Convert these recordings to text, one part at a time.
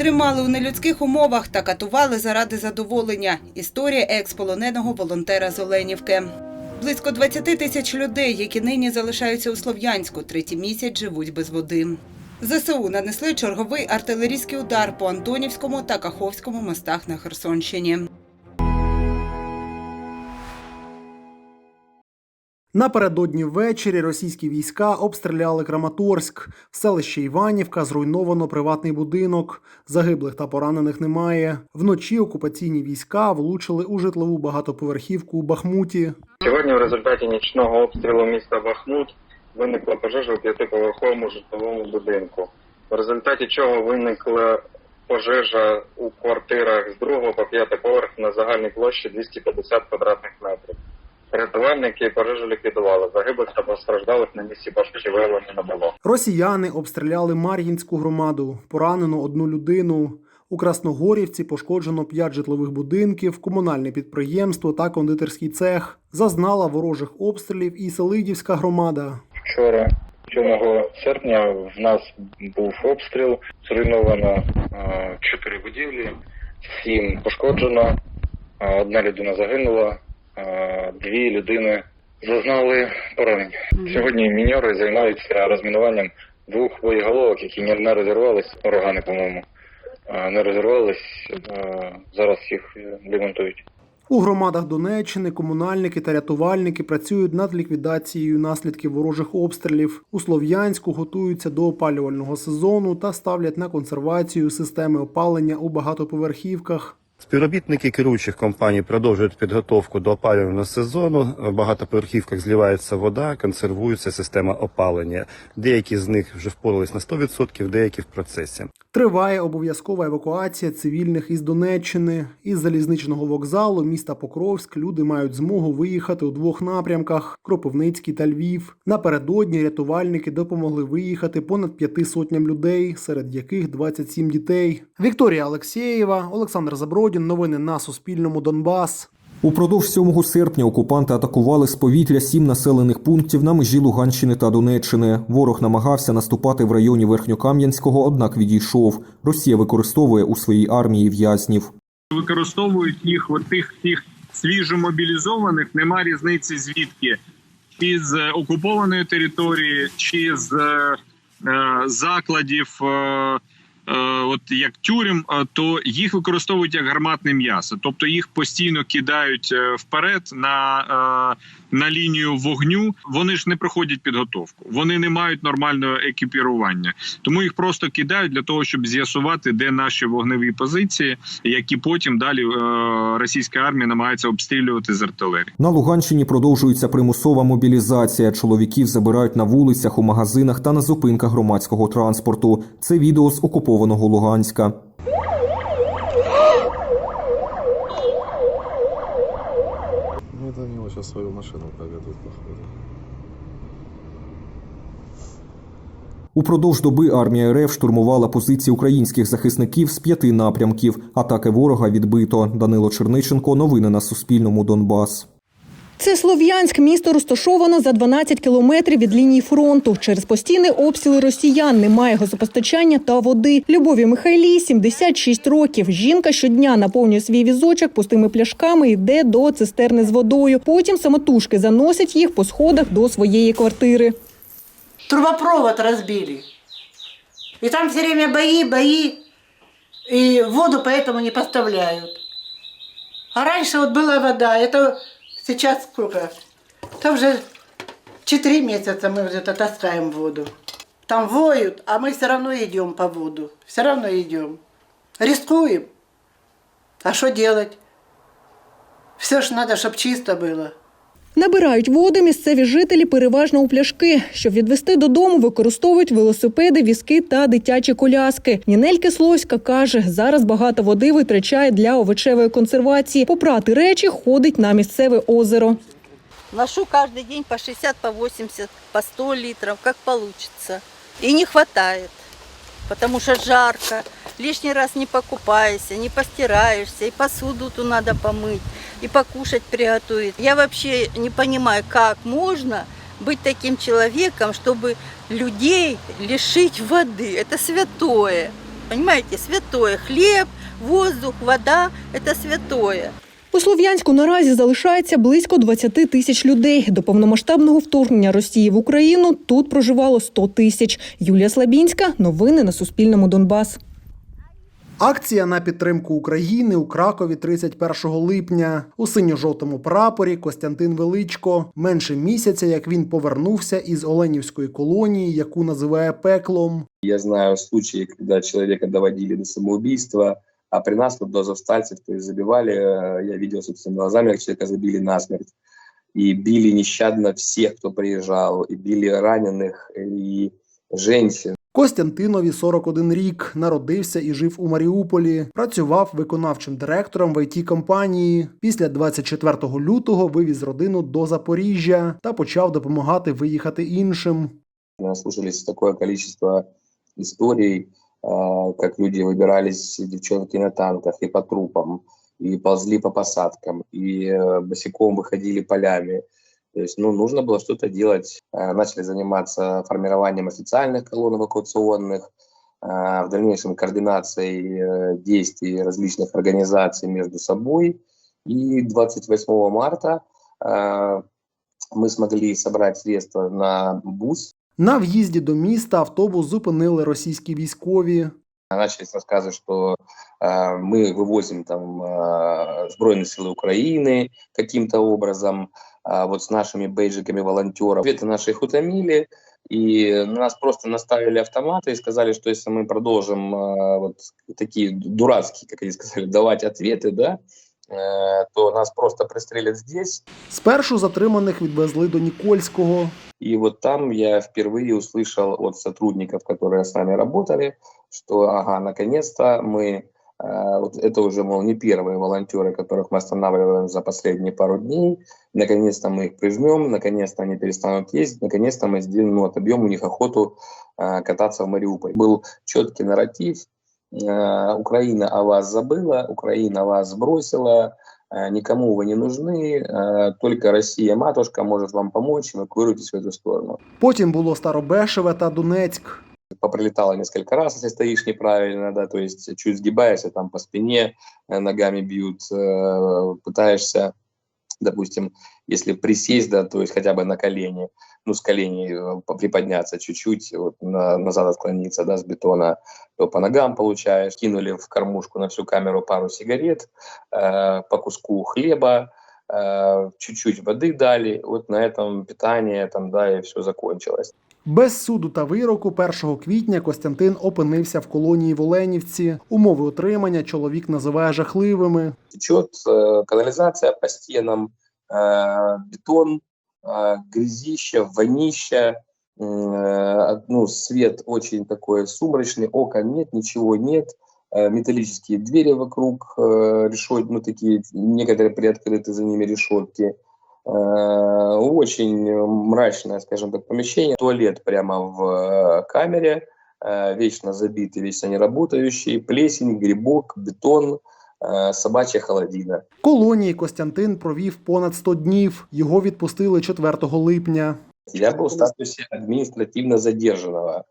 Тримали у нелюдських умовах та катували заради задоволення. Історія екс-полоненого волонтера з Оленівки. Близько 20 тисяч людей, які нині залишаються у Слов'янську, третій місяць живуть без води. ЗСУ нанесли черговий артилерійський удар по Антонівському та Каховському мостах на Херсонщині. Напередодні ввечері російські війська обстріляли Краматорськ. В селищі Іванівка зруйновано приватний будинок. Загиблих та поранених немає. Вночі окупаційні війська влучили у житлову багатоповерхівку у Бахмуті. Сьогодні в результаті нічного обстрілу міста Бахмут виникла пожежа у п'ятиповерховому житловому будинку, в результаті чого виникла пожежа у квартирах з другого по п'ятий поверх на загальній площі 250 квадратних метрів. Рятувальники пожежу ліквідували. Загиблих та постраждалих на місці пожежі виявлено не було. Росіяни обстріляли Мар'їнську громаду. Поранено одну людину. У Красногорівці пошкоджено п'ять житлових будинків, комунальне підприємство та кондитерський цех. Зазнала ворожих обстрілів і Селидівська громада. Вчора, 7 серпня, в нас був обстріл. Зруйновано чотири будівлі, сім пошкоджено, одна людина загинула, дві людини зазнали поранень. Сьогодні міньори займаються розмінуванням двох боєголовок, які не розірвались, органи, по-моєму, не розірвались. Зараз їх е, демонтують. У громадах Донеччини комунальники та рятувальники працюють над ліквідацією наслідків ворожих обстрілів. У Слов'янську готуються до опалювального сезону та ставлять на консервацію системи опалення у багатоповерхівках. Співробітники керуючих компаній продовжують підготовку до опалювального сезону. В багатоповерхівках зливається вода, консервується система опалення. Деякі з них вже впорались на 100%, деякі в процесі. Триває обов'язкова евакуація цивільних із Донеччини. Із залізничного вокзалу міста Покровськ люди мають змогу виїхати у двох напрямках: Кропивницький та Львів. Напередодні рятувальники допомогли виїхати понад п'яти сотням людей, серед яких 27 дітей. Вікторія Алексєєва, Олександр Забродін. Новини на Суспільному. Донбас. Упродовж 7 серпня окупанти атакували з повітря сім населених пунктів на межі Луганщини та Донеччини. Ворог намагався наступати в районі Верхньокам'янського, однак відійшов. Росія використовує у своїй армії в'язнів. використовують їх от тих тих свіжомобілізованих, нема різниці звідки чи з окупованої території, чи з е, е, закладів, е, от як тюрем, е, то їх використовують як гарматне м'ясо, тобто їх постійно кидають е, вперед на, е, на лінію вогню. Вони ж не проходять підготовку, вони не мають нормального екіпірування, тому їх просто кидають для того, щоб з'ясувати, де наші вогневі позиції, які потім далі е, російська армія намагається обстрілювати з артилерії. На Луганщині продовжується примусова мобілізація. Чоловіків забирають на вулицях, у магазинах та на зупинках громадського транспорту. Це відео з окупованого Луганська. Ну, это они вот сейчас свою машину поведут, походу. Упродовж доби армія РФ штурмувала позиції українських захисників з п'яти напрямків. Атаки ворога відбито. Данило Черниченко. Новини на Суспільному. Донбас. Це Слов'янськ. Місто розташовано за 12 кілометрів від лінії фронту. Через постійні обстріли росіян немає газопостачання та води. Любові Михайлі 76 років. Жінка щодня наповнює свій візочок пустими пляшками і йде до цистерни з водою. Потім самотужки заносять їх по сходах до своєї квартири. трубопровод разбили. И там все время бои, бои, и воду поэтому не поставляют. А раньше вот была вода, это сейчас сколько? Это уже 4 месяца мы вот это таскаем воду. Там воют, а мы все равно идем по воду. Все равно идем. Рискуем. А что делать? Все ж надо, чтобы чисто было. Набирають воду місцеві жителі переважно у пляшки. Щоб відвести додому, використовують велосипеди, візки та дитячі коляски. Нінель Кисловська каже, зараз багато води витрачає для овочевої консервації. Попрати речі ходить на місцеве озеро. Ношу каждый день по 60, по 80, по 100 литров, как получится. И не хватает, потому что жарко Лишний раз не покупаешься, не постираешься, и посуду ту надо помыть, и покушать приготовить. Я вообще не понимаю, как можно быть таким человеком, чтобы людей лишить воды. Это святое. понимаете, святое. Хлеб, воздух, вода – это святое. У Слов'янську наразі залишається близько 20 тисяч людей. До повномасштабного вторгнення Росії в Україну тут проживало 100 тисяч. Юлія Слабінська. Новини на Суспільному. Донбас. Акція на підтримку України у Кракові 31 липня. У синьо-жовтому прапорі Костянтин Величко. Менше місяця, як він повернувся із Оленівської колонії, яку називає пеклом. Я знаю случаи, когда человека доводили до самоубийства, а при нас вот до азовстальцев, то есть забивали, э, я видел собственными глазами, как человека забили насмерть. И били нещадно всех, кто приезжал, и били раненых, и женщин. Костянтинові 41 рік, народився і жив у Маріуполі. Працював виконавчим директором в it компанії. Після 24 лютого вивіз родину до Запоріжжя та почав допомагати виїхати іншим. Наслушались такое количество историй, э, как люди выбирались, девчонки на танках и по трупам, и ползли по посадкам, и э, босиком выходили полями. То есть, ну, нужно было что-то делать. Э, Начали заниматься формированием официальных колонн эвакуационных, э, в дальнейшем координацией э, действий различных организаций между собой. И 28 марта э, мы смогли собрать средства на бус На в'їзді до міста автобус зупинили російські військові. начались рассказы, что э, мы вывозим там э, Збройные силы Украины каким-то образом, э, вот с нашими бейджиками волонтеров. Ответы наши их утомили, и на нас просто наставили автоматы и сказали, что если мы продолжим э, вот такие дурацкие, как они сказали, давать ответы, да, э, то нас просто пристрелят здесь. Спершу затриманих відвезли до Нікольського. И вот там я впервые услышал от сотрудников, которые с нами работали, что, ага, наконец-то мы, э, вот это уже, мол, не первые волонтеры, которых мы останавливаем за последние пару дней, наконец-то мы их прижмем, наконец-то они перестанут ездить, наконец-то мы сделаем, ну, отобьем у них охоту э, кататься в Мариуполь. Был четкий нарратив, э, Украина о вас забыла, Украина вас сбросила, э, никому вы не нужны, э, только Россия, матушка, может вам помочь, эвакуируйтесь в эту сторону. Потім було Старобешеве та Донецьк. Поприлетало несколько раз, если стоишь неправильно, да, то есть чуть сгибаешься, там по спине э, ногами бьют, э, пытаешься, допустим, если присесть, да, то есть хотя бы на колени, ну, с коленей э, по- приподняться чуть-чуть, вот, на- назад отклониться, да, с бетона, то по ногам получаешь. Кинули в кормушку на всю камеру пару сигарет, э, по куску хлеба, э, чуть-чуть воды дали, вот на этом питание, там, да, и все закончилось. Без суду та вироку 1 квітня Костянтин опинився в колонії в Оленівці. Умови утримання чоловік називає жахливими. течет э, канализация по стенам, э, бетон, э, грязища, вонища, э, ну, свет очень такой сумрачный, окон нет, ничего нет, э, металлические двери вокруг, э, решет, ну, такие, некоторые приоткрыты за ними решетки. Э, Очень мрачное, скажем так, помещение. Туалет прямо в э, камере, э, вечно забитый, вечно неработающий, плесень, грибок, бетон, э, собачья холодина. В колонії Костянтин провів понад 100 днів. Його відпустили 4 липня. Я был в статусе административно задержанного,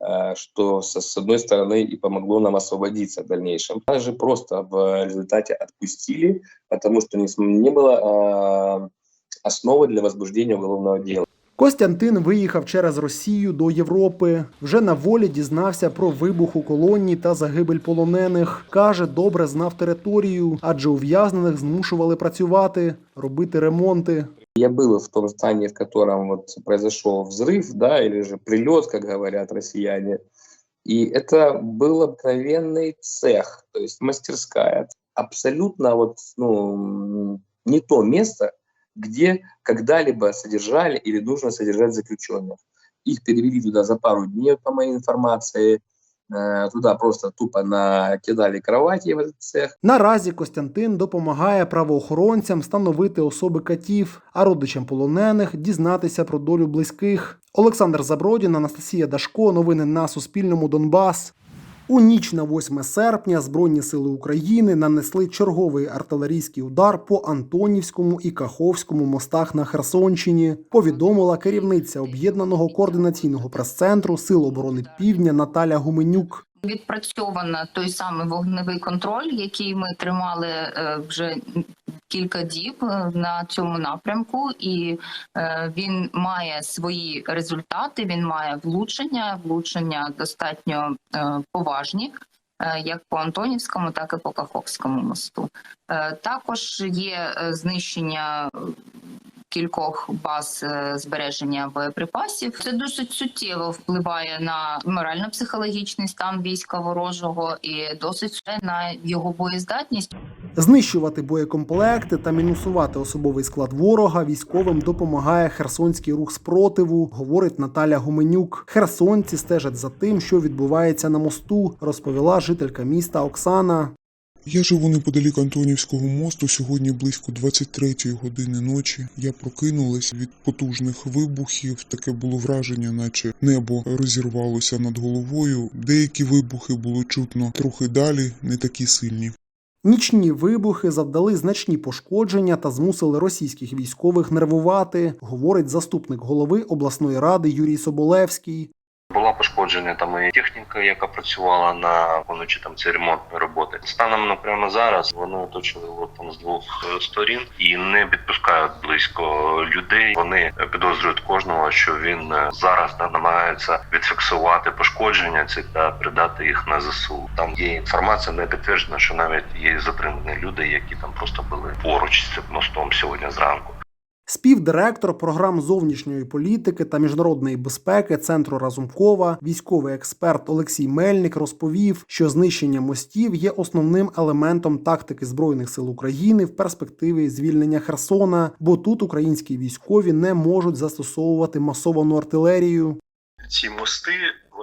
э, что с с одной стороны и помогло нам освободиться в дальнейшем. Нас же просто в результате отпустили, потому что не, см- не было э, основы для возбуждения уголовного дела. Костянтин виїхав через Росію до Європи. Вже на волі дізнався про вибух у колонії та загибель полонених. Каже, добре знав територію, адже ув'язнених змушували працювати, робити ремонти. Я был в том здании, в котором вот произошел взрыв, да, или же прилет, как говорят россияне. И это был обыкновенный цех, то есть мастерская. Абсолютно вот, ну, м, не то место, где когда-либо содержали или нужно содержать заключенных. Их перевели туда за пару дней, по моей информации. Э, Туда просто тупо накидали кровати в этот цех. Наразі Костянтин допомагає правоохоронцям встановити особи катів, а родичам полонених дізнатися про долю близьких. Олександр Забродін, Анастасія Дашко. Новини на Суспільному. Донбас. У ніч на 8 серпня Збройні сили України нанесли черговий артилерійський удар по Антонівському і Каховському мостах на Херсонщині. Повідомила керівниця об'єднаного координаційного прес-центру Сил оборони Півдня Наталя Гуменюк. Відпрацьовано той самий вогневий контроль, який ми тримали е, вже кілька діб е, на цьому напрямку, і е, він має свої результати. Він має влучення, влучення достатньо поважні. Як по Антонівському, так і по Каховському мосту. Також є знищення кількох баз е, збереження боєприпасів. Це досить суттєво впливає на морально-психологічний стан війська ворожого і досить на його боєздатність. Знищувати боєкомплекти та мінусувати особовий склад ворога військовим допомагає Херсонський рух спротиву, говорить Наталя Гуменюк. Херсонці стежать за тим, що відбувається на мосту, розповіла жителька міста Оксана. Я живу неподалік Антонівського мосту. Сьогодні близько 23-ї години ночі. Я прокинулась від потужних вибухів. Таке було враження, наче небо розірвалося над головою. Деякі вибухи було чутно трохи далі, не такі сильні. Нічні вибухи завдали значні пошкодження та змусили російських військових нервувати, говорить заступник голови обласної ради Юрій Соболевський. Була пошкоджена там і техніка, яка працювала на виконуючи там ці ремонтні роботи. Станом на прямо зараз вони оточили от там з двох е, сторін і не підпускають близько людей. Вони підозрюють кожного, що він е, зараз да, намагається відфіксувати пошкодження ці та придати їх на ЗСУ. Там є інформація не підтверджена, що навіть є затримані люди, які там просто були поруч з цим мостом сьогодні зранку. Співдиректор програм зовнішньої політики та міжнародної безпеки центру Разумкова, військовий експерт Олексій Мельник розповів, що знищення мостів є основним елементом тактики збройних сил України в перспективі звільнення Херсона, бо тут українські військові не можуть застосовувати масовану артилерію. ці мости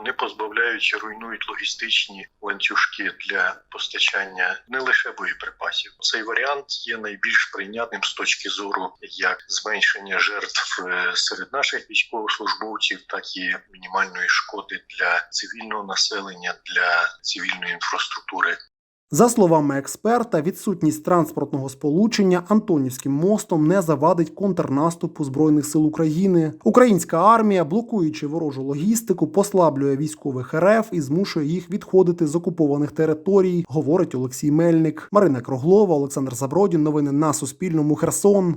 вони позбавляють і руйнують логістичні ланцюжки для постачання не лише боєприпасів. Цей варіант є найбільш прийнятним з точки зору як зменшення жертв е, серед наших військовослужбовців, так і мінімальної шкоди для цивільного населення, для цивільної інфраструктури. За словами експерта, відсутність транспортного сполучення Антонівським мостом не завадить контрнаступу збройних сил України. Українська армія, блокуючи ворожу логістику, послаблює військових РФ і змушує їх відходити з окупованих територій, говорить Олексій Мельник. Марина Круглова, Олександр Забродін. Новини на Суспільному. Херсон.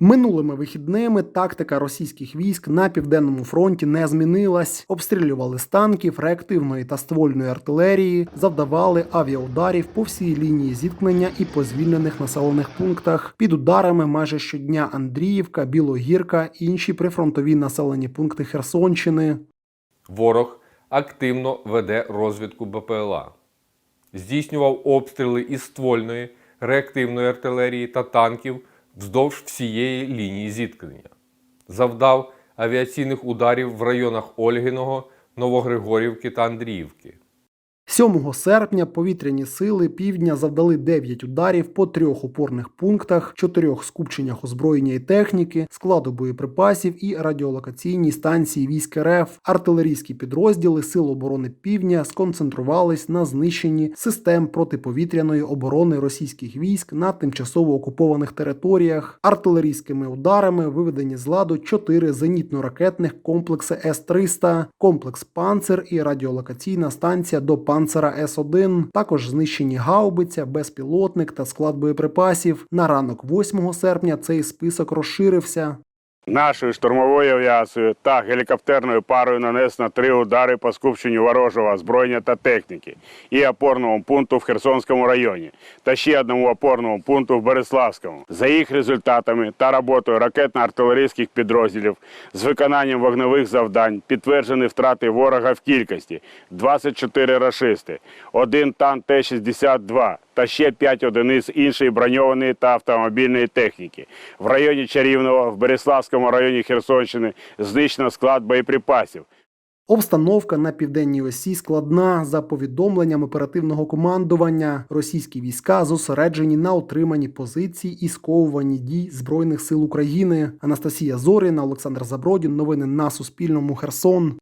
Минулими вихідними тактика російських військ на південному фронті не змінилась. Обстрілювали з танків, реактивної та ствольної артилерії, завдавали авіаударів по всій лінії зіткнення і по звільнених населених пунктах. Під ударами майже щодня Андріївка, Білогірка, інші прифронтові населені пункти Херсонщини. Ворог активно веде розвідку БПЛА, здійснював обстріли із ствольної, реактивної артилерії та танків вздовж всієї лінії зіткнення, завдав авіаційних ударів в районах Ольгиного, Новогригорівки та Андріївки. 7 серпня повітряні сили півдня завдали 9 ударів по трьох опорних пунктах, чотирьох скупченнях озброєння і техніки, складу боєприпасів і радіолокаційній станції військ РФ. Артилерійські підрозділи Сил оборони Півдня сконцентрувались на знищенні систем протиповітряної оборони російських військ на тимчасово окупованих територіях. Артилерійськими ударами виведені з ладу чотири зенітно-ракетних комплекси С-300, комплекс Панцер і радіолокаційна станція до Панцера С-1. Також знищені гаубиця, безпілотник та склад боєприпасів. На ранок 8 серпня цей список розширився. Нашою штурмовою авіацією та гелікоптерною парою нанесено три удари по скупченню ворожого озброєння та техніки і опорному пункту в Херсонському районі та ще одному опорному пункту в Береславському. За їх результатами та роботою ракетно-артилерійських підрозділів з виконанням вогневих завдань підтверджені втрати ворога в кількості 24 рашисти, один танк Т-62 та ще 5 одиниць іншої броньованої та автомобільної техніки. В районі Чарівного, в Береславському районі Херсонщини знищено склад боєприпасів. Обстановка на південній осі складна. За повідомленням оперативного командування, російські війська зосереджені на отриманні позицій і сковуванні дій Збройних сил України. Анастасія Зоріна, Олександр Забродін. Новини на Суспільному. Херсон.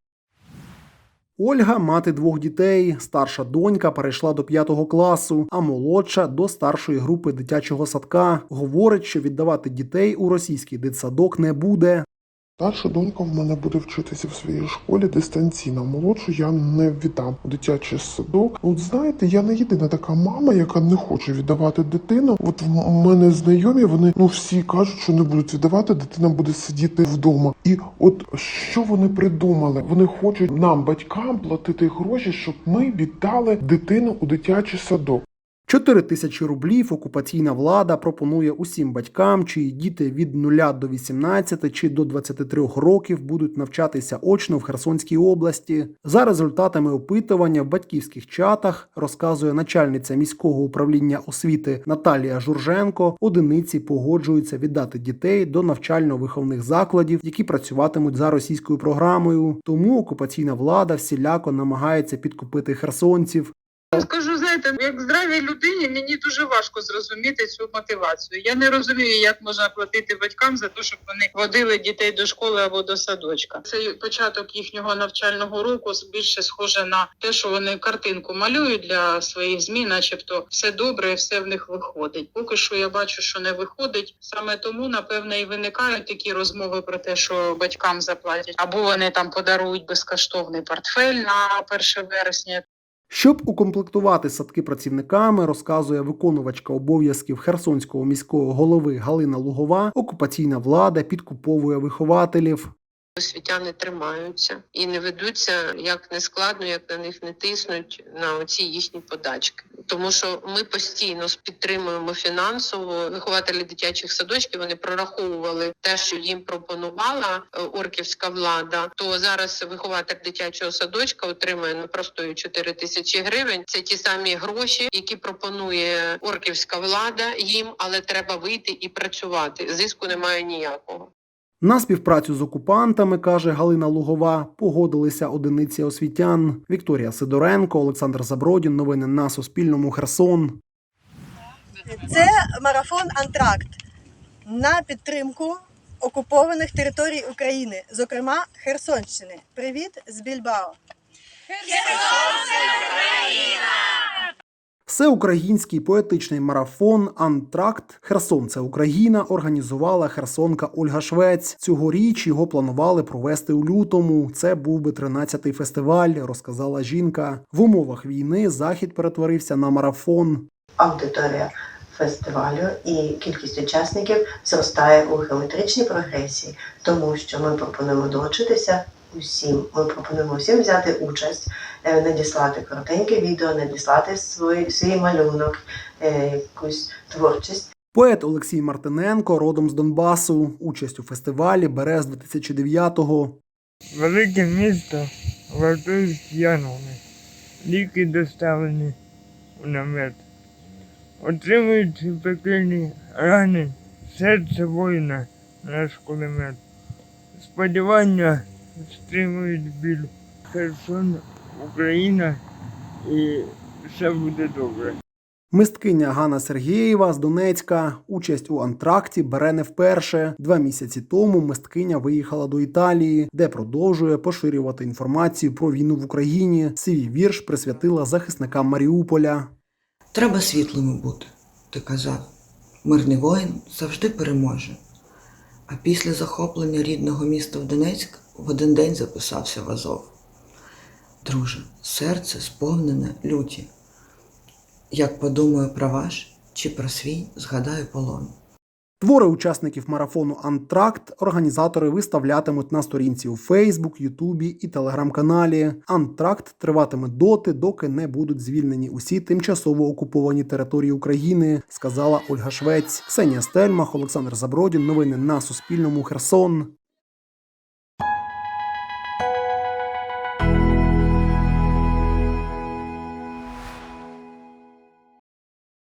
Ольга мати двох дітей. Старша донька перейшла до п'ятого класу, а молодша до старшої групи дитячого садка. Говорить, що віддавати дітей у російський дитсадок не буде. Старша донька в мене буде вчитися в своїй школі дистанційно. Молодшу я не віддам у дитячий садок. От знаєте, я не єдина така мама, яка не хоче віддавати дитину. От в мене знайомі, вони ну всі кажуть, що не будуть віддавати, дитина буде сидіти вдома. І от що вони придумали? Вони хочуть нам, батькам, платити гроші, щоб ми віддали дитину у дитячий садок. 4 тисячі рублів окупаційна влада пропонує усім батькам, чиї діти від 0 до 18 чи до 23 років будуть навчатися очно в Херсонській області. За результатами опитування в батьківських чатах розказує начальниця міського управління освіти Наталія Журженко. Одиниці погоджуються віддати дітей до навчально-виховних закладів, які працюватимуть за російською програмою. Тому окупаційна влада всіляко намагається підкупити херсонців. Скажу, знаєте, як здравій людині мені дуже важко зрозуміти цю мотивацію. Я не розумію, як можна платити батькам за те, щоб вони водили дітей до школи або до садочка. Цей початок їхнього навчального року більше схоже на те, що вони картинку малюють для своїх змін, начебто все добре, все в них виходить. Поки що я бачу, що не виходить. Саме тому, напевне, і виникають такі розмови про те, що батькам заплатять, або вони там подарують безкоштовний портфель на 1 вересня. Щоб укомплектувати садки працівниками, розказує виконувачка обов'язків Херсонського міського голови Галина Лугова. Окупаційна влада підкуповує вихователів. Освітяни тримаються і не ведуться як не складно, як на них не тиснуть на оці їхні подачки. Тому що ми постійно підтримуємо фінансово вихователі дитячих садочків. Вони прораховували те, що їм пропонувала е, орківська влада. То зараз вихователь дитячого садочка отримує ну простою 4 тисячі гривень. Це ті самі гроші, які пропонує орківська влада їм, але треба вийти і працювати. Зиску немає ніякого. На співпрацю з окупантами, каже Галина Лугова, погодилися одиниці освітян Вікторія Сидоренко, Олександр Забродін. Новини на Суспільному. Херсон. Це марафон Антракт на підтримку окупованих територій України, зокрема Херсонщини. Привіт з Більбао. Всеукраїнський поетичний марафон Антракт Херсон це Україна організувала херсонка Ольга Швець. Цьогоріч його планували провести у лютому. Це був би 13-й фестиваль, розказала жінка. В умовах війни захід перетворився на марафон. аудиторія фестивалю і кількість учасників зростає у геометричній прогресії, тому що ми пропонуємо долучитися усім. Ми пропонуємо усім взяти участь, е, надіслати коротеньке відео, надіслати свій, свій малюнок, е, якусь творчість. Поет Олексій Мартиненко, родом з Донбасу. Участь у фестивалі бере з 2009-го. Велике місто вартують янголи. Ліки доставлені у намет. Отримують пекельні рани серце воїна наш кулемет. Сподівання стримують біль. Херсон, Україна і все буде добре. Мисткиня Ганна Сергієва з Донецька участь у антракті бере не вперше. Два місяці тому мисткиня виїхала до Італії, де продовжує поширювати інформацію про війну в Україні. Свій вірш присвятила захисникам Маріуполя. Треба світлими бути, ти казав. Мирний воїн завжди переможе. А після захоплення рідного міста в Донецьк в один день записався в Азов. Друже, серце сповнене люті. Як подумаю про ваш чи про свій, згадаю полон. Твори учасників марафону Антракт організатори виставлятимуть на сторінці у Фейсбук, Ютубі і Телеграм-каналі. Антракт триватиме доти, доки не будуть звільнені усі тимчасово окуповані території України, сказала Ольга Швець. Ксенія Стельмах, Олександр Забродін. Новини на Суспільному. Херсон.